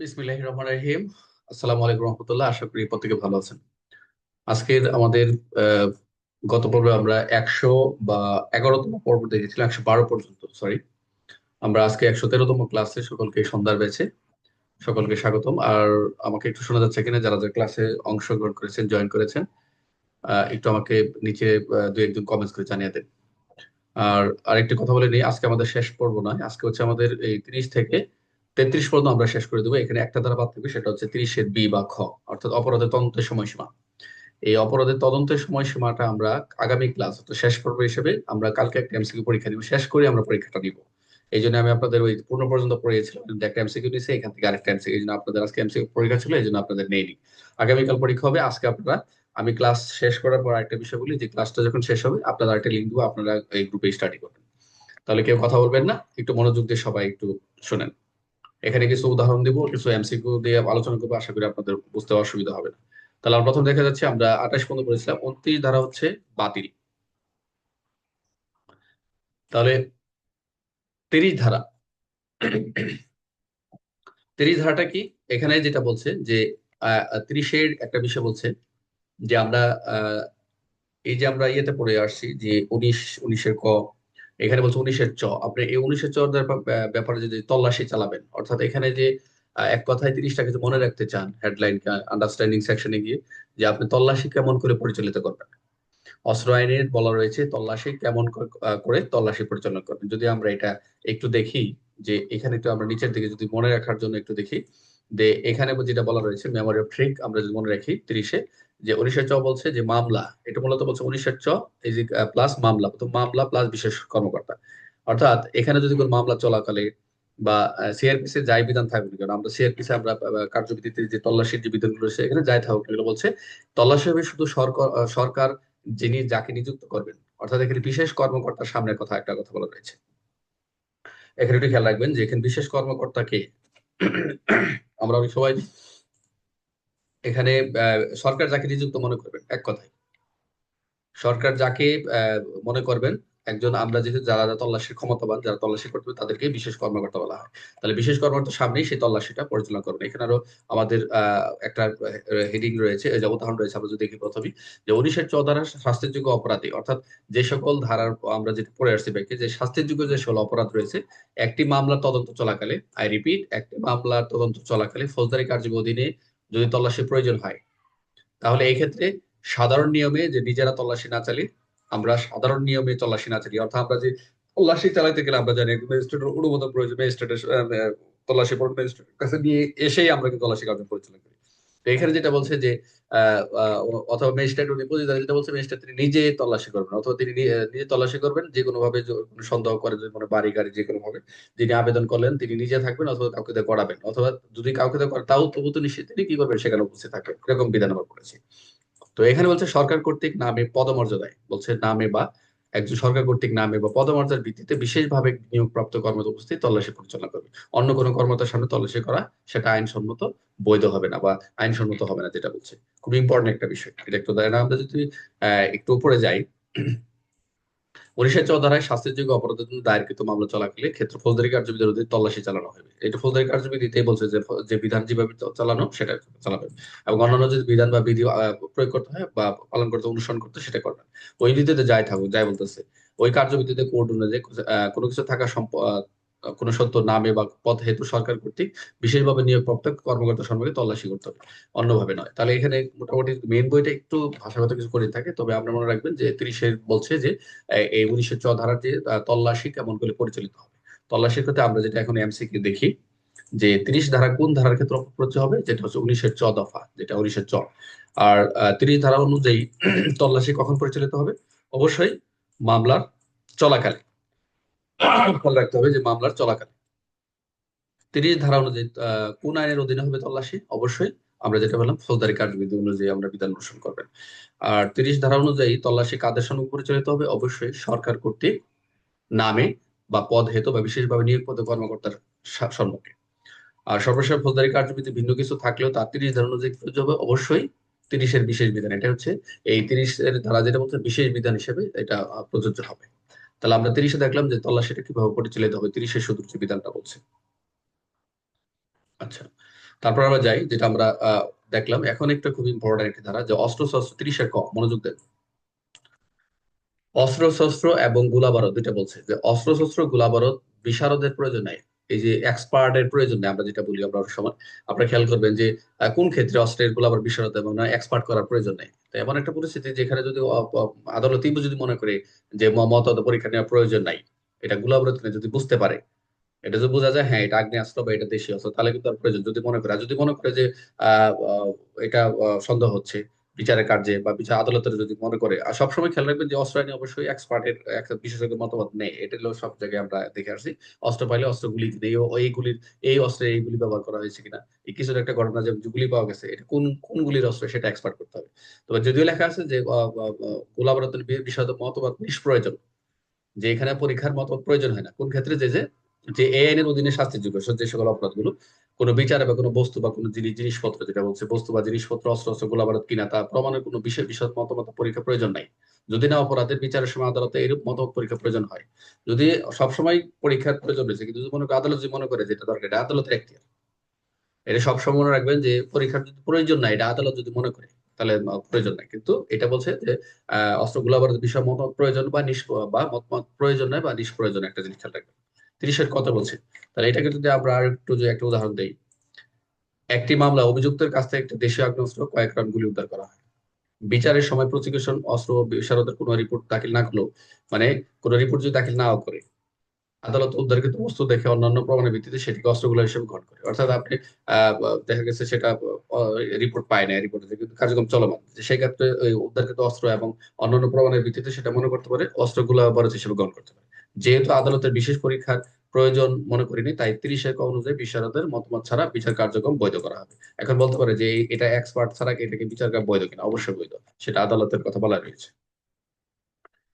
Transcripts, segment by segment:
বিসমিল্লাহ রহমান রহিম। আসসালামু আলাইকুম রহমতুল্লাহ, আশা করি প্রত্যেকে ভালো আছেন। আজকের আমাদের গত পর্বে আমরা একশো বা এগারোতম পর্ব দেখেছিলাম, একশো বারো পর্যন্ত সরি আমরা আজকে একশো তেরোতম ক্লাসে সকলকে সন্ধ্যার ব্যাচে সকলকে স্বাগতম। আর আমাকে একটু শোনা যাচ্ছে কিনা, যারা যারা ক্লাসে অংশগ্রহণ করেছেন, জয়েন করেছেন একটু আমাকে নিচে দু একজন কমেন্টস করে জানিয়ে দেন। আর আরেকটি কথা বলে নিই, আজকে আমাদের শেষ পর্ব নয়, আজকে হচ্ছে আমাদের এই তিরিশ থেকে তেত্রিশ পর্যন্ত আমরা শেষ করে দেবো। এখানে একটা ধারা বাদ থাকবে, সেটা হচ্ছে তিরিশের বি বা খ, অর্থাৎ অপরাধের তদন্তের সময়সীমা। এই অপরাধের তদন্তের সময়সীমাটা আমরা আগামী ক্লাস তো শেষ পর্ব হিসেবে আমরা কালকে একটা এমসিকিউ পরীক্ষা নিব শেষ করে আমরা পরীক্ষাটা নিব। এই জন্য আমি আপনাদের ওই পূর্ণ পর্যন্ত পড়িয়েছিলাম যে একটা এমসিকিউ নিয়েছে এখান থেকে আরেকটা এমসিকিউ এই জন্য আপনাদের আজকে এমসিকিউ পরীক্ষা ছিল, এই জন্য আপনাদের নেইনি। আগামীকাল পরীক্ষা হবে, আজকে আপনারা, আমি ক্লাস শেষ করার পর একটা বিষয় বলি, যে ক্লাসটা যখন শেষ হবে আপনারা একটা লিঙ্ক দিব, আপনারা এই গ্রুপে স্টাডি করবেন। তাহলে কেউ কথা বলবেন না, একটু মনোযোগ দিয়ে সবাই একটু শোনেন। এখানে কিছু উদাহরণ দিব, কিছু এমসিকিউ দিয়ে আলোচনা করব, আশা করি আপনাদের বুঝতে অসুবিধা হবে না। তাহলে আমরা প্রথম দেখা যাচ্ছে, আমরা আঠাশ পর্যন্ত পড়েছিলাম, উনত্রিশ ধারা হচ্ছে বাতিল। তাহলে তিরিশ ধারা। তিরিশ ধারাটা কি? এখানে যেটা বলছে যে তিরিশের একটা বিষয় বলছে যে আমরা এই যে আমরা ইয়েতে পড়ে আসছি যে উনিশ, উনিশের ক এখানে বলছে উনিশের চ। আপনি এই উনিশের চ ব্যাপারে যদি তল্লাশি চালাবেন, অর্থাৎ এখানে যে এক কথায় তিরিশটা কিছু মনে রাখতে চান হেডলাইন আন্ডারস্ট্যান্ডিং সেকশনে গিয়ে, যে আপনি তল্লাশি কেমন করে পরিচালিত করবেন। অস্ত্র আইনের বলা রয়েছে, তল্লাশি কেমন করে তল্লাশি পরিচালনা করবেন। যদি আমরা এটা একটু দেখি, যে এখানে একটু আমরা নিচের দিকে যদি মনে রাখার জন্য একটু দেখি, যে এখানে যেটা বলা রয়েছে মেমোরি অফ ট্রিক আমরা যদি মনে রাখি, তিরিশে যে উনিশের চ বলছে যে মামলা, এটা মূলত বলছে উনিশের চ, এই যে প্লাস মামলা, তো মামলা প্লাস বিশেষ কর্মকর্তা। অর্থাৎ এখানে যদি কোনো মামলা চলাকালে বা সিআরপিসি যাই বিধান থাকবে কেন, আমরা সিআরপিসি আমরা কার্যবিধিতে যে তল্লাশির যে বিধানগুলো রয়েছে এখানে যাই থাকুক কেন বলছে, তল্লাশি হবে শুধু সরকার সরকার যিনি যাকে নিযুক্ত করবেন। অর্থাৎ এখানে বিশেষ কর্মকর্তার সামনের কথা একটা কথা বলা রয়েছে। এখানে একটু খেয়াল রাখবেন যে এখানে বিশেষ কর্মকর্তাকে, আমরা অনেক সবাই এখানে সরকার যাকে নিযুক্ত মনে করবেন, এক কথায়। সরকার যাকে মনে করবেন, একজন আমরা যেহেতু যারা যারা তল্লাশির ক্ষমতাবান, যারা তল্লাশি করতে তাদেরকে বিশেষ কর্মকর্তা বলা হয়। তাহলে বিশেষ কর্মকর্তার সামনেই সেই তল্লাশিটা পরিচালনা করবেন এখানে আরও আমাদের একটা হেডিং রয়েছে যে উদাহরণ রয়েছে, আমরা যদি দেখি প্রথমেই, যে উনিশের চ ধারা শাস্তিযোগ্য অপরাধী, অর্থাৎ যে সকল ধারার আমরা যেটা পড়ে আসছি ব্যাংকে, যে শাস্তিযোগ্য যে সকল অপরাধ রয়েছে, একটি মামলার তদন্ত চলাকালে আই রিপিট একটি মামলার তদন্ত চলাকালে ফৌজদারি কার্যবিধি অধীনে যদি তল্লাশি প্রয়োজন হয়। তাহলে এই ক্ষেত্রে সাধারণ নিয়মে যে নিজেরা তল্লাশি না চালি আমরা সাধারণ নিয়মে তল্লাশি না চালি অর্থাৎ আমরা যে তল্লাশি চালাইতে গেলে আমরা জানি ম্যাজিস্ট্রেটের অনুমোদন প্রয়োজন, ম্যাজিস্ট্রেটের তল্লাশি কাছে নিয়ে এসেই আমরা তল্লাশি কার্য পরিচালনা করি। এখানে যেটা বলছে যে অথবা ম্যাজিস্ট্রেট প্রতিদান যেটা বলছে ম্যাজিস্ট্রেট তিনি নিজে তল্লাশি করবেন, অথবা তিনি নিজে তল্লাশি করবেন, যে কোনো ভাবে সন্দেহ করে যে কোনো বাড়ি, গাড়ি, যে কোনো ভাবে যিনি আবেদন করলেন, তিনি নিজে থাকবেন অথবা কাউকে দিয়ে করাবেন অথবা যদি কাউকে দিয়ে তাও তবু তো নিশ্চিত, তিনি কি করবেন, সেখানে উপস্থিত থাকবেন। এরকম বিধান আমরা করেছি। তো এখানে বলছে সরকার কর্তৃক নামে পদমর্যাদায়, বলছে নামে বা একজন সরকার কর্তৃক নামে বা পদমর্যাদার ভিত্তিতে বিশেষভাবে নিয়োগপ্রাপ্ত কর্মরত উপস্থিত তল্লাশি পরিচালনা করবে। অন্য কোনো কর্মতার সামনে তল্লাশি করা সেটা আইনসম্মত বৈধ হবে না বা আইনসম্মত হবে না, যেটা বলছে। খুব ইম্পর্টেন্ট একটা বিষয়। এটা একটু আমরা যদি একটু উপরে যাই। উনিশের ধারায় শাস্তিযোগ্য অপরাধের জন্য দায়েরকৃত মামলা চলাকালে ক্ষেত্র ফৌজদারি কার্যবিধির অধীনে তল্লাশি চালানো হবে। এটা ফৌজদারি কার্যবিধিতেই বলছে যে বিধান যেভাবে চালানো সেটা চালাবে এবং অন্যান্য যদি বিধান বা বিধি প্রয়োগ করতে হয় বা পালন করতে, অনুসরণ করতে সেটা করবে। ওই নীতিতে যাই থাকুক, যাই বলতেছে, ওই কার্যবিধিতে কোর্ট অনুযায়ী কোনো কিছু থাকা কোনো সত্য নামে বা পদ হেতু সরকার কর্তৃক বিশেষভাবে নিয়োগপ্রাপ্ত কর্মকর্তা সম্পর্কে তল্লাশি করতে হবে। অন্যভাবে নয়। তাহলে এখানে মোটামুটি মেন বইটা একটু ভাষাগত কিছু করে থাকে, তবে আপনারা মনে রাখবেন যে তিরিশের বলছে যে এই উনিশশো চ ধারার যে তল্লাশি কেমন করে পরিচালিত হবে। তল্লাশির ক্ষেত্রে আমরা যেটা এখন এমসিকিউ দেখি, যে তিরিশ ধারা কোন ধারার ক্ষেত্রে প্রযোজ্য হবে? যেটা হচ্ছে উনিশের চ দফা, যেটা উনিশের চ আর তিরিশ ধারা অনুযায়ী তল্লাশি কখন পরিচালিত হবে? অবশ্যই মামলার চলাকালে খেয়াল রাখতে হবে যে মামলার চলাকালে। তিরিশ ধারা অনুযায়ী কোন আইনের অধীনে হবে তল্লাশি? অবশ্যই। আমরা যেটা বললাম, ফৌজদারি কার্যবিধি অনুযায়ী আমরা বিধান অনুসরণ করবেন। আর তিরিশ ধারা অনুযায়ী তল্লাশি কাদের সঙ্গে পরিচালিত হবে? অবশ্যই সরকার কর্তৃক নামে বা পদ হেতু বা বিশেষভাবে নিয়োগপদ কর্মকর্তার সম্মুখে। আর সর্বশেষ ফৌজদারি কার্যবিধি ভিন্ন কিছু থাকলেও তার তিরিশ ধারা অনুযায়ী প্রযোজ্য হবে? অবশ্যই তিরিশের বিশেষ বিধান। এটা হচ্ছে, এই তিরিশের ধারা যেটা বলছে, বিশেষ বিধান হিসেবে এটা প্রযোজ্য হবে। তাহলে আমরা তিরিশে দেখলাম যে তল্লাশিটা কীভাবে পরিচালিত হবে? তিরিশের শুধু যে বিধানটা বলছে। আচ্ছা তারপর আমরা যাই, যেটা আমরা দেখলাম। এখন একটা খুব ইম্পর্টেন্ট একটি ধারা যে অস্ত্র শস্ত্র ত্রিশের ক, মনোযোগ দেন। অস্ত্র শস্ত্র এবং গোলাবারুদ দুইটা বলছে যে অস্ত্র শস্ত্র গোলাবারুদ, বিশারদের প্রয়োজন নাই। এই যে এক্সপার্টের প্রয়োজন নেই, আমরা যেটা বলি আমরা সময়। আপনারা খেয়াল করবেন যে কোন ক্ষেত্রে অস্ত্রের গোলাবার বিশারদ এবং এক্সপার্ট করার প্রয়োজন নেই। এমন একটা পরিস্থিতি যেখানে যদি আদালত যদি মনে করে যে মত পরীক্ষা নেওয়ার প্রয়োজন নাই, এটা গুলাবরত কিনা যদি বুঝতে পারে, এটা যদি বোঝা যায় হ্যাঁ এটা আগ্নেয়াস্ত্র বা এটা দেশীয় তাহলে কিন্তু আর প্রয়োজন। যদি মনে করে যদি মনে করে যে এটা সন্দেহ হচ্ছে বিচারের কার্যে বা বিচার আদালতের যদি মনে করে, আর সবসময় খেয়াল রাখবেন যে অস্ত্র আইনে অবশ্যই এক্সপার্টের একটা বিশেষজ্ঞের মতামত নেই। এটা হলো সব জায়গায় আমরা দেখে আসছি। অস্ত্র পাইলে অস্ত্র গুলি এই গুলির এই অস্ত্রে এই গুলি ব্যবহার করা হয়েছে কিনা, এই কিছুর একটা ঘটনা যে গুলি পাওয়া গেছে, এটা কোন কোন গুলির অস্ত্র, সেটা এক্সপার্ট করতে হবে। তবে যদিও লেখা আছে যে গোলাবরতের বিষয় মতবাদ নিষ্প্রয়োজন, যে এখানে পরীক্ষার মত প্রয়োজন হয় না। কোন ক্ষেত্রে? যে যে যে এই আইনের অধীনে শাস্তিযোগ্য যে সকল অপরাধগুলো কোনো বিচারে বা কোনো বস্তু বা কোনো জিনিস জিনিসপত্র যেটা বলছে বস্তু বা জিনিসপত্র অস্ত্র অস্ত্র গোলাবারুদ কিনা তা প্রমাণের কোনো বিশেষ বিশদ মতামত পরীক্ষা প্রয়োজন নাই। যদি না অপরাধের বিচারের সময় আদালতে এরূপ মতামত পরীক্ষা প্রয়োজন হয়। যদি সবসময় পরীক্ষার প্রয়োজন রয়েছে কিন্তু মনে করে আদালত যদি মনে করে যেটা দরকার এটা আদালতের এখতিয়ার। এটা সবসময় মনে রাখবেন যে পরীক্ষার যদি প্রয়োজন নাই এটা আদালত যদি মনে করে তাহলে প্রয়োজন নাই। কিন্তু এটা বলছে যে আহ, অস্ত্র গোলাবারুদ বিষয় মত প্রয়োজন বা নিষ্প বা মত প্রয়োজন নয় বা নিষ্প্রয়োজন একটা জিনিস খেয়াল রাখবেন। তিরিশের কথা বলছে। তাহলে এটাকে যদি আমরা আর একটু যে একটা উদাহরণ দিই, একটি মামলা অভিযুক্তের কাছ থেকে একটি দেশীয় আগ্নেয়াস্ত্র কয়েক রাউন্ড গুলি উদ্ধার করা হয়। বিচারের সময় প্রসিকিউশন, অস্ত্র বিশারদের কোনো রিপোর্ট দাখিল না করলেও মানে কোনো রিপোর্ট যদি দাখিল নাও করে, আদালত উদ্ধারকৃত বস্তু দেখে অন্যান্য প্রমাণের ভিত্তিতে সেটিকে অস্ত্রগুলো হিসেবে গ্রহণ করে। অর্থাৎ আপনি দেখা গেছে সেটা রিপোর্ট পায় না রিপোর্টে কিন্তু কার্যক্রম চলমান। সেই ক্ষেত্রে উদ্ধারকৃত অস্ত্র এবং অন্যান্য প্রমাণের ভিত্তিতে সেটা মনে করতে পারে, অস্ত্রগুলো বরজ হিসেবে গ্রহণ করতে পারে। যেহেতু আদালতের বিশেষ পরীক্ষার প্রয়োজন মনে করিনি, তাই তিরিশ এক অনুযায়ী বিচারকের মতামত ছাড়া বিচার কার্যক্রম বৈধ করা হবে। এখন বলতে পারে যে এটা এক্সপার্ট ছাড়া এটাকে বিচার বৈধ কিনা? অবশ্যই বৈধ। সেটা আদালতের কথা বলা রয়েছে।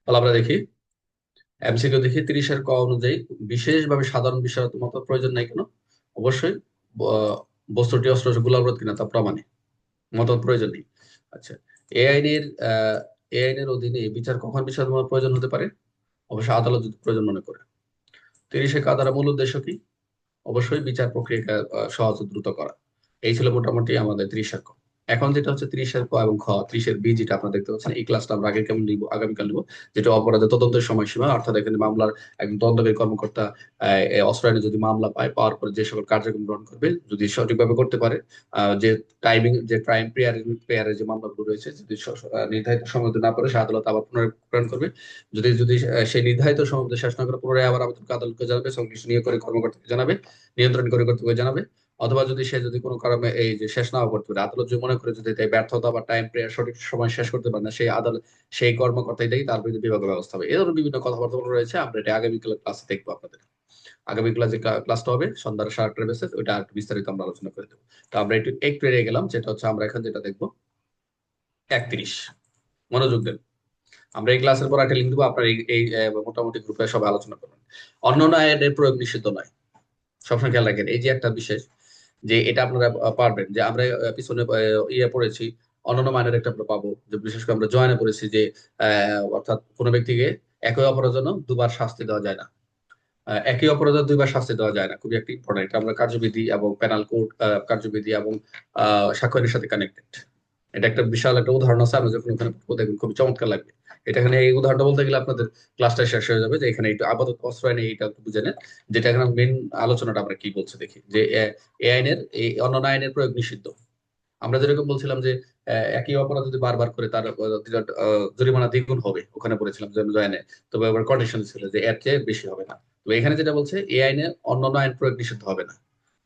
তাহলে আমরা দেখি এমসিকিউ দেখি তিরিশের ক অনুযায়ী বিশেষভাবে সাধারণ বিষয়ের মতো প্রয়োজন নাই কেন। অবশ্যই বস্তুটি অস্ত্র গোলাবরত কিনা তা প্রমাণে। মত প্রয়োজন নেই। আচ্ছা এ আইনের এ আইনের অধীনে বিচার কখন বিষয় প্রয়োজন হতে পারে? অবশ্যই আদালত যদি প্রয়োজন মনে করে। তিরিশে কাদারা মূল উদ্দেশ্য কি? অবশ্যই বিচার প্রক্রিয়াকে সহজ দ্রুত করা। এই ছিল মোটামুটি আমাদের ত্রিশ ক এখন যেটা হচ্ছে ত্রিশের ক এবং খ ত্রিশের বি যেটা আপনারা দেখতে পাচ্ছেন এই ক্লাসটা আমরা আগে কেমন নিব আগামীকাল নিব যেটা অপরাধের তদন্তের সময়সীমা অর্থাৎ এখানে মামলার একজন তদন্তকারী কর্মকর্তা আহ, এই অস্ত্র আইনে যদি মামলা পায় পাওয়ার পরে যে সকল কার্যক্রম গ্রহণ করবে যদি সঠিকভাবে করতে পারে যে টাইমিং যে টাইম প্রেয়ার প্রেয়ারের যে মামলাগুলো রয়েছে যদি নির্ধারিত সময় না পারে সে আদালত আবার পুনরায় করবে। যদি যদি সেই নির্ধারিত সময় শেষ না করে পুনরায় আবার আবেদনকে আদালতকে জানাবে সংশ্লিষ্ট নিয়োগ করে কর্মকর্তাকে জানাবে নিয়ন্ত্রণ করে কর্তৃপক্ষকে জানাবে অথবা যদি সে যদি কোনো কারণে এই যে শেষ নাও করতে পারে আদালত যদি মনে করে যদি তাই ব্যর্থতা বা টাইম প্রেয়ার সঠিক সময় শেষ করতে পারে না সেই আদালত সেই কর্মকর্তা এটাই তার বিরুদ্ধে বিভাগের ব্যবস্থা হবে। এ ধরনের বিভিন্ন কথাবার্তা রয়েছে আমরা এটা আগামীকাল ক্লাসে দেখব আপনাদের। আগামী ক্লাসে ক্লাসটা হবে সন্ধ্যার সাড়ে আটটার বেসে ওইটা একটু বিস্তারিত আমরা আলোচনা করে দেবো। তো আমরা একটু একটু এড়িয়ে গেলাম যেটা হচ্ছে আমরা এখন যেটা দেখব একত্রিশ। মনোযোগ দেন। আমরা এই ক্লাসের পর একটা লিঙ্ক দেবো আপনার এই এই, মোটামুটি গ্রুপে সবাই আলোচনা করবেন। অন্য আইনের প্রয়োগ নিষিদ্ধ নয়। সবসময় খেয়াল রাখেন এই যে একটা বিশেষ যে এটা আপনারা পারবেন। যে আমরা পিছনে ইয়ে পড়েছি অন্যান্য মানের একটা আমরা পাবো। যে বিশেষ করে আমরা জয়েনে পড়েছি যে অর্থাৎ কোনো ব্যক্তিকে একই অপরাধের জন্য দুবার শাস্তি দেওয়া যায় না। একই অপরাধের দুইবার শাস্তি দেওয়া যায় না। খুবই একটি ইম্পর্টেন্ট আমরা কার্যবিধি এবং পেনাল কোড কার্যবিধি এবং আহ, সাক্ষ্যের সাথে কানেক্টেড এটা একটা বিশাল একটা উদাহরণ আছে, আমরা যখন ওখানে দেখবেন খুবই চমৎকার লাগবে। এটা এখানে এই উদাহরণটা বলতে গেলে আপনাদের ক্লাসটা শেষ হয়ে যাবে যে এখানে একটু আপাতত অস্ত্র আইনে এইটা বুঝে নেন, যেটা এখানে মেন আলোচনাটা আমরা কি বলছে দেখি, যে এ- আইনের, এই অন্যান্য আইনের প্রয়োগ নিষিদ্ধ। আমরা যেরকম বলছিলাম যে একই অপরাধ যদি বারবার করে তার জরিমানা দ্বিগুণ হবে, ওখানে বলেছিলাম জয়েনে তবে আবার কন্ডিশন ছিল যে এর চেয়ে বেশি হবে না। তো এখানে যেটা বলছে, এ আইনে অন্যান্য আইন প্রয়োগ নিষিদ্ধ হবে না।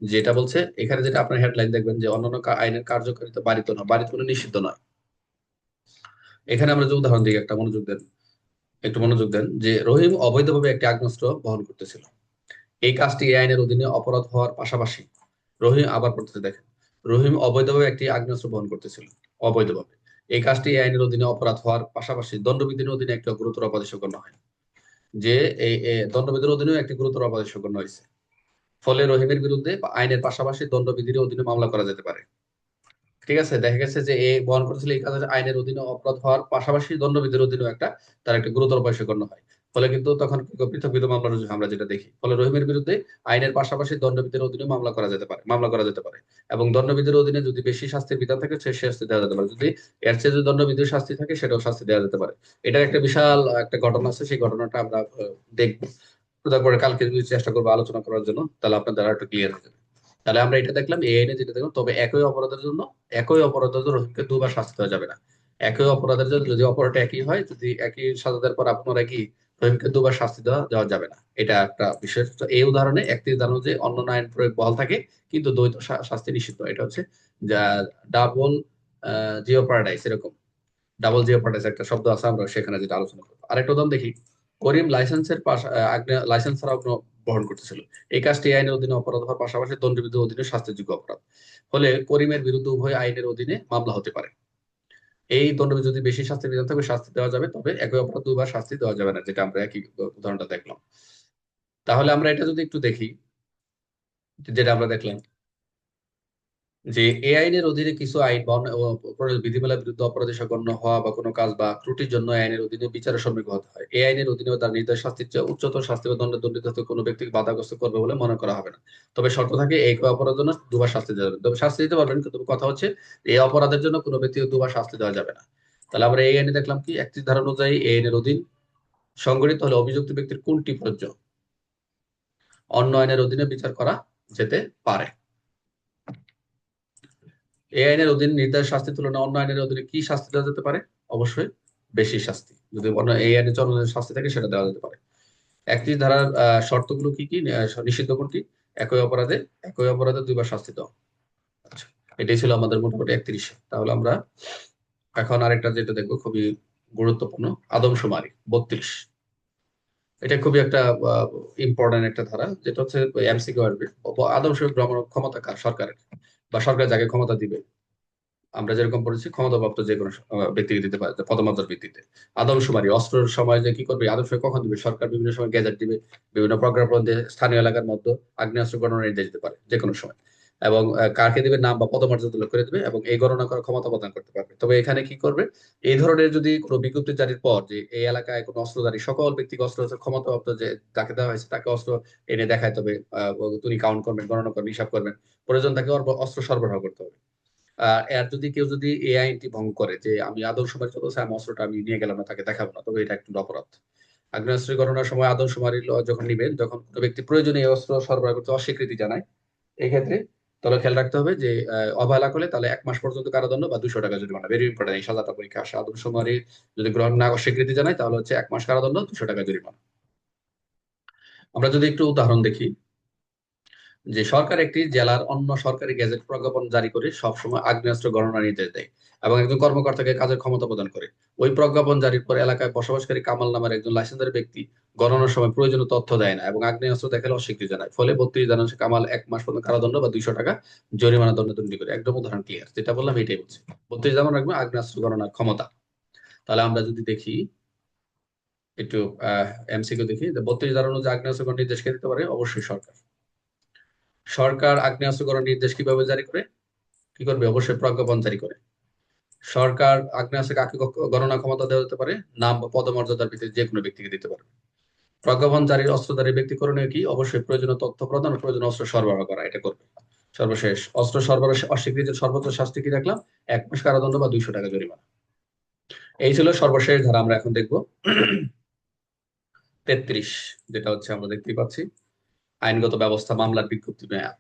যেটা বলছে, এখানে যেটা আপনার হেডলাইন দেখবেন যে অন্যান্য আইনের কার্যকারিতা বাড়িত না বাড়িত কোনো নিষিদ্ধ নয়। এখানে আমরা যে উদাহরণ দিই, একটা মনোযোগ দেন, একটু মনোযোগ দেন, যে রহিম অবৈধভাবে একটি আগ্নেয়াস্ত্র বহন করতেছিল। এই কাজটি এই আইনের অধীনে অপরাধ হওয়ার পাশাপাশি রহিম আবার পড়তে দেখেন, রহিম অবৈধভাবে একটি আগ্নেয়াস্ত্র বহন করতেছিল, অবৈধভাবে। এই কাজটি এই আইনের অধীনে অপরাধ হওয়ার পাশাপাশি দণ্ডবিধির অধীনে একটি গুরুতর অপরাধ গণ্য হয়। যে এই দণ্ডবিধির অধীনেও একটি গুরুতর অপরাধ গণ্য হয়েছে। ফলে রহিমের বিরুদ্ধে আইনের পাশাপাশি দণ্ডবিধির অধীনে মামলা করা যেতে পারে। ঠিক আছে? দেখা গেছে যে এ বহন করতেছিল এই কাজের আইনের অধীনে অপরাধ হওয়ার পাশাপাশি দণ্ডবিধির অধীনেও একটা তার একটা গুরুতর হিসেবে গণ্য হয়। ফলে কিন্তু তখন পৃথক পৃথক মামলা রুজু আমরা যেটা দেখি। ফলে রহিমের বিরুদ্ধে আইনের পাশাপাশি দণ্ডবিধির অধীনে মামলা করা যেতে পারে মামলা করা যেতে পারে। এবং দণ্ডবিধির অধীনে যদি বেশি শাস্তির বিধান থাকে, সে শাস্তি দেওয়া যেতে পারে। যদি এর চেয়ে যদি দণ্ডবিধির শাস্তি থাকে, সেটাও শাস্তি দেওয়া যেতে পারে। এটা একটা বিশাল একটা ঘটনা আছে। সেই ঘটনাটা আমরা দেখব। তারপরে কালকে যদি চেষ্টা করব আলোচনা করার জন্য, তাহলে আপনাদের আর একটু ক্লিয়ার হয়ে তাহলে আমরা এটা দেখলাম এই আইনে যেটা দেখলাম, তবে একই অপরাধের জন্য, একই অপরাধের জন্য রহিমকে দুবার শাস্তি দেওয়া যাবে না। একই অপরাধের জন্য যদি অপরাধ একই হয়, যদি একই সাজা দেওয়ার পর আপনারা কি রহিমকে দুবার শাস্তি দেওয়া দেওয়া যাবে না। এটা একটা তো এই উদাহরণে একটি উদাহরণ যে অন্য আইন প্রয়োগ বহাল থাকে, কিন্তু দ্বৈত শাস্তি নিষিদ্ধ। এটা হচ্ছে যা ডাবল জিও প্যারাডাইস এরকম। ডাবল জিও প্যারাডাইস একটা শব্দ আছে, আমরা সেখানে যেটা আলোচনা করব। আরেকটা উদাহরণ দেখি। করিম লাইসেন্সের লাইসেন্স ছাড়া বহন করতেছিল। এই কাজটি আইনের অধীনে অপরাধ হওয়ার পাশাপাশি দণ্ডবিধির অধীনে শাস্তিযোগ্য অপরাধ। ফলে করিমের বিরুদ্ধে উভয় আইনের অধীনে মামলা হতে পারে। এই দণ্ডবিধি যদি বেশি শাস্তির বিধান থাকবে শাস্তি দেওয়া যাবে, তবে একই অপরাধ দুবার শাস্তি দেওয়া যাবে না, যেটা আমরা একই উদাহরণটা দেখলাম। তাহলে আমরা এটা যদি একটু দেখি, যেটা আমরা দেখলাম। যে এ আইনের অধীনে কিছু আইন বা বিধিমালার বিরুদ্ধে অপরাধী গণ্য হওয়া বা কোনো কাজ বা ত্রুটির জন্য আইনের অধীনে বিচারের সম্মুখীন হতে হয়। এই আইনের অধীনে তার নির্দেশ শাস্তির চেয়ে উচ্চতর শাস্তি বা দণ্ডে দণ্ডিত হতে কোনো ব্যক্তিকে বাধাগ্রস্ত করবে বলে মনে করা হবে না। তবে শর্ত থাকে এই অপরাধের জন্য দুবার শাস্তি দেওয়া যাবে। তবে শাস্তি দিতে পারবেন, কিন্তু কথা হচ্ছে, এই অপরাধের জন্য কোনো ব্যক্তিকে দুবার শাস্তি দেওয়া যাবে না। তাহলে আমরা এই আইনে দেখলাম কি? একটি ধারা অনুযায়ী এই আইনের অধীন সংগঠিত হলে অভিযুক্ত ব্যক্তির কোনটি প্রযোজ্য? অন্য আইনের অধীনে বিচার করা যেতে পারে। এই আইনের অধীনে নির্ধারিত শাস্তির তুলনায় অন্য আইনের অধীনে কি শাস্তি দেওয়া যেতে পারে অবশ্যই বেশি শাস্তি যদি অন্য এই আইনে চলনের শাস্তি থাকে সেটা দেওয়া যেতে পারে একটি ধারার শর্তগুলো কি কি নিষিদ্ধ কোনটি একই অপরাধে একই অপরাধে দুইবার শাস্তি দেওয়া আচ্ছা এটাই ছিল আমাদের মোটামুটি একত্রিশ তাহলে আমরা এখন আরেকটা যেটা দেখব খুবই গুরুত্বপূর্ণ আদমশুমারি বত্রিশ এটা খুবই একটা ইম্পর্টেন্ট একটা ধারা যেটা হচ্ছে এমসিকিউ আসবে আদমশুমারি গ্রহণ ক্ষমতা কার সরকারের বা সরকার যাকে ক্ষমতা দিবে, আমরা যেরকম পড়েছি, ক্ষমতাপ্রাপ্ত যে কোনো ব্যক্তিকে দিতে পারে, পদমর্যাদার ভিত্তিতে। আদমশুমারি অস্ত্রের সময় যে কি করবে, আদর্শ কখন দিবে? সরকার বিভিন্ন সময় গেজেট দিবে, বিভিন্ন প্রজ্ঞাপন দিয়ে, স্থানীয় এলাকার মধ্যে আগ্নেয়াস্ত্র গণনা নির্দেশ দিতে পারে যে কোনো সময়। এবং কাকে দিবে নাম বা পদমর্যাদা উল্লেখ করে দিবে এবং এই গণনা করার ক্ষমতা প্রদান করতে পারবে। তবে এখানে কি করবে? এই ধরনের যদি কোনো বিজ্ঞপ্তি জারির পর যে এই এলাকায় কোনো অস্ত্রধারী, সকল ব্যক্তিকে অস্ত্র ক্ষমতাপ্রাপ্ত যে তাকে দেওয়া হয়েছে তাকে অস্ত্র এনে দেখায়, তবে তিনি কাউন্ট করবেন, গণনা করবেন, হিসাব করবেন, প্রয়োজন তাকে অস্ত্র সরবরাহ করতে হবে। আহ এর যদি কেউ যদি এই আইনটি ভঙ্গ করে যে আমি আদমশুমারি চলছে আমি অস্ত্রটা আমি নিয়ে গেলাম না, তাকে দেখাবো না, তবে এটা একটু অপরাধ। আগ্নেয়াস্ত্র গণনার সময় আদমশুমারি যখন নিবেন, যখন কোনো ব্যক্তি প্রয়োজনে অস্ত্র সরবরাহ করতে অস্বীকৃতি জানায় এই ক্ষেত্রে তাহলে খেয়াল রাখতে হবে যে অবহেলা করলে তাহলে এক মাস পর্যন্ত কারাদণ্ড বা দুশো টাকা জরিমানা। ভেরি ইম্পর্টেন্ট এই সাজাটা পরীক্ষা আসে সময় যদি গ্রহণ না অস্বীকৃতি জানায় তাহলে হচ্ছে এক মাস কারাদণ্ড, দুশো টাকা জরিমানা। আমরা যদি একটু উদাহরণ দেখি যে সরকার একটি জেলার অন্য সরকারি গেজেট প্রজ্ঞাপন জারি করে সবসময় আগ্নেয়াস্ত্র গণনা নির্দেশ দেয় এবং একজন কর্মকর্তাকে কাজের ক্ষমতা প্রদান করে। ওই প্রজ্ঞাপন জারির পর এলাকায় বসবাসকারী কামাল নামের একজন লাইসেন্সধারী ব্যক্তি গণনার সময় প্রয়োজনীয় তথ্য দেয় না এবং আগ্নেয়াস্ত্র দেখালে অস্বীকৃতি জানায়। ফলে বত্রিশ জানান কামাল এক মাস পর্যন্ত কারাদণ্ড বা দুইশো টাকা জরিমানা দণ্ড দণ্ডি করে। একদম উদাহরণ ক্লিয়ার যেটা বললাম এটাই বলছি। বত্রিশ জানান রাখবে আগ্নেয়াস্ত্র গণনার ক্ষমতা। তাহলে আমরা যদি দেখি, একটু, আহ এমসিকিউ দেখি বত্রিশ ধারা অনুযায়ী আগ্নেয়াস্ত্র নির্দেশ কে দিতে পারে? অবশ্যই সরকার। সরকার আগ্নেয়াস্ত্র নির্দেশ কীভাবে জারি করে? কি করবে? অবশ্যই প্রজ্ঞাপন জারি করে। সরকার আগ্নেয়াস্ত্র কাকে গণনা ক্ষমতা দেওয়া যেতে পারে, নাম বা পদমর্যাদার ভিত্তিতে যে কোনো ব্যক্তিকে দিতে পারে। প্রজ্ঞাপন জারির অস্ত্রধারী ব্যক্তি করণীয় কি? অবশ্যই প্রয়োজনীয় তথ্য প্রদান প্রয়োজনীয় অস্ত্র সরবরাহ করা, এটা করবে। সর্বশেষ, অস্ত্র সরবরাহ অস্বীকৃতির সর্বোচ্চ শাস্তি কি রাখলাম? এক মাস কারাদণ্ড বা দুইশো টাকা জরিমানা। এই ছিল সর্বশেষ ধারা, আমরা এখন দেখব। তেত্রিশ, যেটা হচ্ছে আমরা দেখতেই পাচ্ছি। আইনগত ব্যবস্থা, মামলার বিজ্ঞপ্তি মেয়াদ,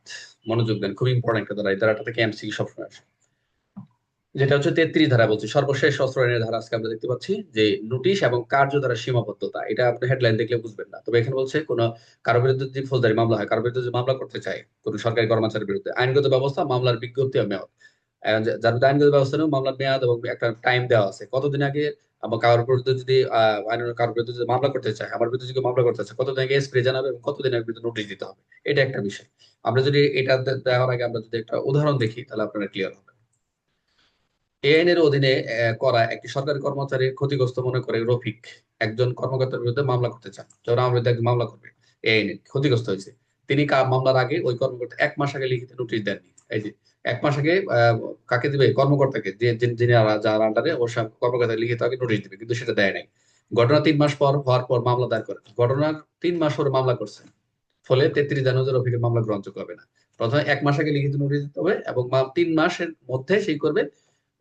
মনোযোগ দেন, খুব ইম্পর্টেন্ট একটা ধারা এই ধারাটা থেকে এমসিকি সবসময় আসে। যেটা হচ্ছে তেত্রিশ ধারা বলছি, সর্বশেষ অস্ত্র আইনের ধারা আজকে আমরা দেখতে পাচ্ছি যে নোটিশ এবং কার্য দ্বারা সীমাবদ্ধতা, এটা আপনি হেডলাইন দেখলে বুঝবেন না। তবে এখানে বলছে, কোন কারও বিরুদ্ধে যদি ফৌজদারি মামলা হয়, কারও বিরুদ্ধে যদি মামলা করতে চায়, কোন সরকারি কর্মচারীর বিরুদ্ধে, আইনগত ব্যবস্থা, মামলার বিজ্ঞপ্তি মেয়াদ। যার বিরুদ্ধে আইনগত ব্যবস্থা নেই মামলার মেয়াদ এবং একটা টাইম দেওয়া আছে। কতদিন আগে আমার কারোর বিরুদ্ধে যদি, আহ আইন কারোর বিরুদ্ধে যদি মামলা করতে চায়, আমার বিরুদ্ধে যদি মামলা করতে চায়, কতদিন আগে স্প্রে জানাবে এবং কতদিন আগে বিরুদ্ধে নোটিশ দিতে হবে? এটা একটা বিষয়। আমরা যদি এটা দেওয়ার আগে আমরা যদি একটা উদাহরণ দেখি, তাহলে আপনারা ক্লিয়ার হবে। আইনের অধীনে করা একটি সরকারি কর্মচারী ক্ষতিগ্রস্ত মনে করে রফিক একজন কর্মকর্তার বিরুদ্ধে মামলা করতে চান। যখন আমার বিরুদ্ধে একজন মামলা করবে এই আইনে ক্ষতিগ্রস্ত হয়েছে। তিনি মামলার আগে ওই কর্মকর্তা এক মাস আগে লিখিত নোটিশ দেননি। এই যে এক মাস আগে কাকে দিবে? কর্মকর্তাকে যিনি- যার আন্ডারে ওর কর্মকর্তা লিখিত আগে নোটিশ দিবে, কিন্তু সেটা দেয় নাই। ঘটনা তিন মাস পর, হওয়ার পর মামলা দায়ের করে। ঘটনার তিন মাস পর মামলা করছে। ফলে তেত্রিশ জানুয়ারি রফিকের মামলা গ্রহণযোগ্য হবে না। প্রথমে এক মাস আগে লিখিত নোটিশ দিতে হবে এবং তিন মাসের মধ্যে সেই করবে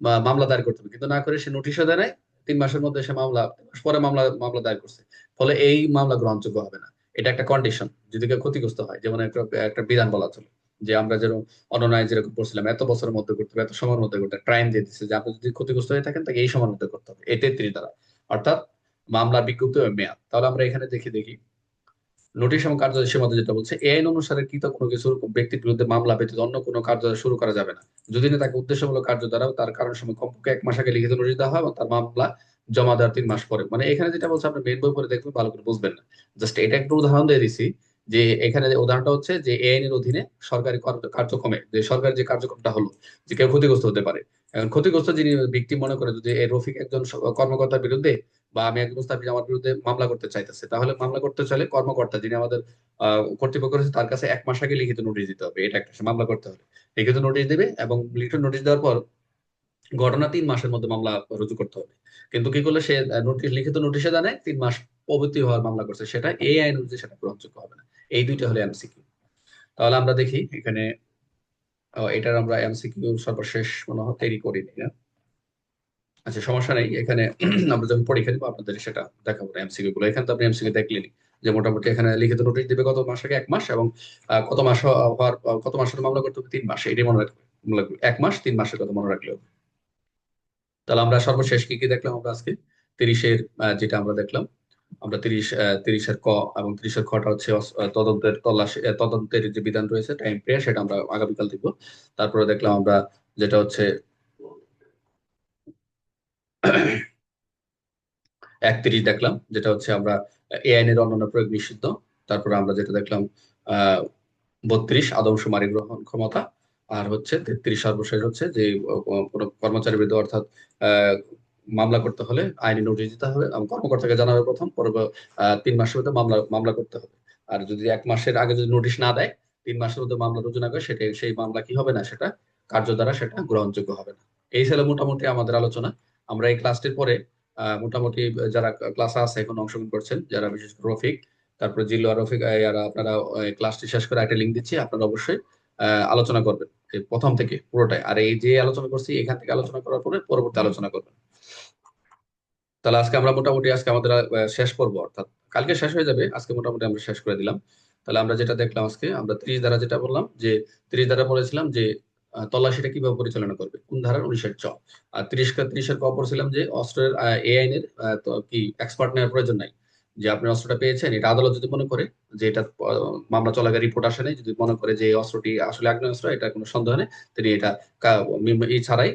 মামলা দায়ের করতে হবে। কিন্তু না করে সে নোটিশও দেয় নাই। তিন মাসের মধ্যে সে মামলা, পরে মামলা মামলা দায়ের করছে। ফলে এই মামলা গ্রহণযোগ্য হবে না। এটা একটা কন্ডিশন যদি কেউ ক্ষতিগ্রস্ত হয়, যেমন একটা একটা বিধান বলা চলে। যে আমরা যেরকম অননায় যেরকম করছিলাম এত বছরের মধ্যে করতে হবে, এত সময়ের মধ্যে করতে টাইম দিয়ে দিচ্ছে যে আপনি যদি ক্ষতিগ্রস্ত হয়ে থাকেন, তাকে এই সময়ের মধ্যে করতে হবে। এই তেত্রিশ দ্বারা অর্থাৎ মামলা বিজ্ঞপ্তি মেয়াদ। তাহলে আমরা এখানে দেখি দেখি। নোটিশ এবং কার্যাদেশের মধ্যে যেটা বলছে, এই আইন অনুসারে কৃত কোনো কিছুর ব্যক্তির বিরুদ্ধে মামলা ব্যতীত অন্য কোনো কার্য শুরু করা যাবে না। যদি না, তাকে উদ্দেশ্যমূলক কার্য দ্বারা তার কারণ সময় কমপক্ষে এক মাস আগে লিখিত নোটিশ দেওয়া হয় এবং তার মামলা জমা দেওয়ার তিন মাস পরে। মানে এখানে যেটা বলছে, আপনি মেন বই পরে দেখবেন, ভালো করে বুঝবেন না। জাস্ট এটা একটু উদাহরণ দিয়ে দিছি। যে এখানে যে উদাহরণটা হচ্ছে যে এই আইনের অধীনে সরকারি কার্যক্রমে যে সরকারি যে কার্যক্রমটা হলো, যে কেউ ক্ষতিগ্রস্ত হতে পারে। এখন ক্ষতিগ্রস্ত যিনি ব্যক্তি মনে করে যদি রফিক একজন কর্মকর্তার বিরুদ্ধে বা আমি একজন মুস্তাফিজ আমার বিরুদ্ধে মামলা করতে চাইতেছে, তাহলে মামলা করতে চাইলে কর্মকর্তা যিনি আমাদের কর্তৃপক্ষ রয়েছে, তার কাছে এক মাস আগে লিখিত নোটিশ দিতে হবে। এটা একটা মামলা করতে হবে। লিখিত নোটিশ দেবে এবং লিখিত নোটিশ দেওয়ার পর ঘটনা তিন মাসের মধ্যে মামলা রুজু করতে হবে। কিন্তু কি করলে সে নোটিশ লিখিত নোটিশে জানায়, তিন মাস প্রবৃত্তি হওয়ার মামলা করছে। সেটা এই আইন অনুযায়ী সেটা গ্রহণযোগ্য হবে না। এই দুইটা হলো এমসিকিউ তাহলে আমরা দেখি এখানে এটার আমরা এমসিকিউ সর্বশেষ মনে হয় তৈরি করিনি না আচ্ছা সমস্যা নেই, এখানে আমরা যখন পরীক্ষা দিব, আপনাদের সেটা দেখাবো এমসিকিউ গুলো। এখানে তো আপনি এমসিকিউ দেখলেনি যে মোটামুটি এখানে লিখিত নোটিশ দিবে কত মাস আগে? এক মাস এবং কত মাস হওয়ার কত মাসের মামলা করতে হবে? তিন মাস, এটাই মনে রাখবে। এক মাস, তিন মাসের কথা মনে রাখলে হবে। তাহলে আমরা সর্বশেষ কি কি দেখলাম আমরা আজকে? তিরিশের যেটা আমরা দেখলাম। আমরা তিরিশ তিরিশের ক এবং তিরিশের খটা হচ্ছে তদন্তের তল্লাশি তদন্তের যে বিধান রয়েছে টাইম পিরিয়ড সেটা আমরা আগামীকাল দেখব। তারপরে দেখলাম আমরা যেটা হচ্ছে একত্রিশ দেখলাম, যেটা হচ্ছে আমরা, এ আইনের অন্যান্য প্রয়োগ নিষিদ্ধ। তারপরে আমরা যেটা দেখলাম, আহ, বত্রিশ, আদমশুমারি গ্রহণ ক্ষমতা। আর হচ্ছে তেত্রিশ সর্বশেষ হচ্ছে যে কোনো কর্মচারীর বিরুদ্ধে অর্থাৎ মামলা করতে হলে আইনি নোটিশ দিতে হবে এবং কর্মকর্তাকে জানাবে প্রথম, পরে তিন মাসের মধ্যে মামলা মামলা করতে হবে। আর যদি এক মাসের আগে যদি নোটিশ না দেয়, তিন মাসের মধ্যে মামলা রুজু না করে সেটা সেই মামলা কি হবে না, সেটা কার্য দ্বারা সেটা গ্রহণযোগ্য হবে না। এই ছিল মোটামুটি আমাদের আলোচনা। আমরা এই ক্লাসটির পরে মোটামুটি যারা ক্লাসে আছে এখন অংশগ্রহণ করছেন, যারা বিশেষ করে রফিক, তারপরে জিল্লু আর রফিক আপনারা ক্লাসটি শেষ করে একটা লিঙ্ক দিচ্ছি, আপনারা অবশ্যই আলোচনা করবেন। প্রথম থেকে পুরোটাই। আর এই যে আলোচনা করছি, এখান থেকে আলোচনা করার পরে পরবর্তী আলোচনা করবেন। তাহলে আজকে আমরা মোটামুটি আজকে আমাদের শেষ করব অর্থাৎ কালকে শেষ হয়ে যাবে। আজকে মোটামুটি আমরা শেষ করে দিলাম। তাহলে আমরা যেটা দেখলাম আজকে, আমরা ত্রিশ ধারা যেটা বললাম, যে ত্রিশ ধারা বলেছিলাম যে তল্লাশিটা কীভাবে পরিচালনা করবে? কোন ধারার? উনিশের চ। আর ত্রিশ ত্রিশের ক পড়ছিলাম যে, অস্ত্রের এ আইনের কি এক্সপার্ট নেওয়ার প্রয়োজন নাই। যে আপনি অস্ত্রটা পেয়েছেন, এটা আদালত যদি মনে করে যে এটা মামলা চলাকার রিপোর্ট আসে নাই, যদি মনে করে যে অস্ত্রটি আসলে আগ্নেয় অস্ত্র এটা কোনো সন্দেহ নেই, তিনি এটা ই ছাড়াই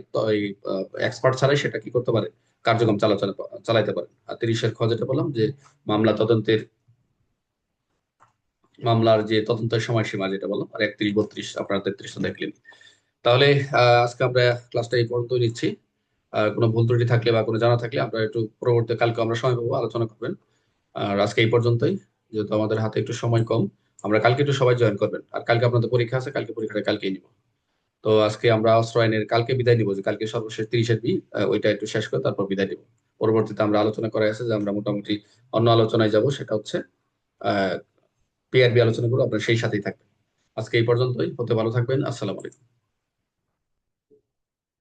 এক্সপার্ট ছাড়াই সেটা কি করতে পারে? কার্যক্রম চালাচল চালাইতে পারেন আর তিরিশের খ যেটা বললাম যে মামলা তদন্তের মামলার যে তদন্তের সময়সীমা যেটা বললাম, আর একত্রিশ, বত্রিশ, আপনারা তেত্রিশ দেখলেন। তাহলে আজকে আমরা ক্লাসটা এই পর্যন্ত নিচ্ছি। আর কোনো ভুল ত্রুটি থাকলে বা কোনো জানা থাকলে আমরা একটু পরবর্তী, কালকে আমরা সময় পাবো, আলোচনা করবেন। আর আজকে এই পর্যন্তই। যেহেতু আমাদের হাতে একটু সময় কম, আমরা কালকে একটু সবাই জয়েন করবেন। আর কালকে আপনাদের পরীক্ষা আছে, কালকে পরীক্ষাটা কালকেই নিব। তো আজকে আমরা অস্ত্র আইনের কালকে বিদায় নিব যে কালকে সর্বশেষ তিরিশের বি ওইটা একটু শেষ করে তারপর বিদায় নিব। পরবর্তীতে আমরা আলোচনা করা আছে যে আমরা মোটামুটি অন্য আলোচনায় যাব, সেটা হচ্ছে, আহ পিআরবি আলোচনা করব আপনার সেই সাথেই থাকবে। আজকে এই পর্যন্তই হতে ভালো থাকবেন, আসসালাম আলাইকুম।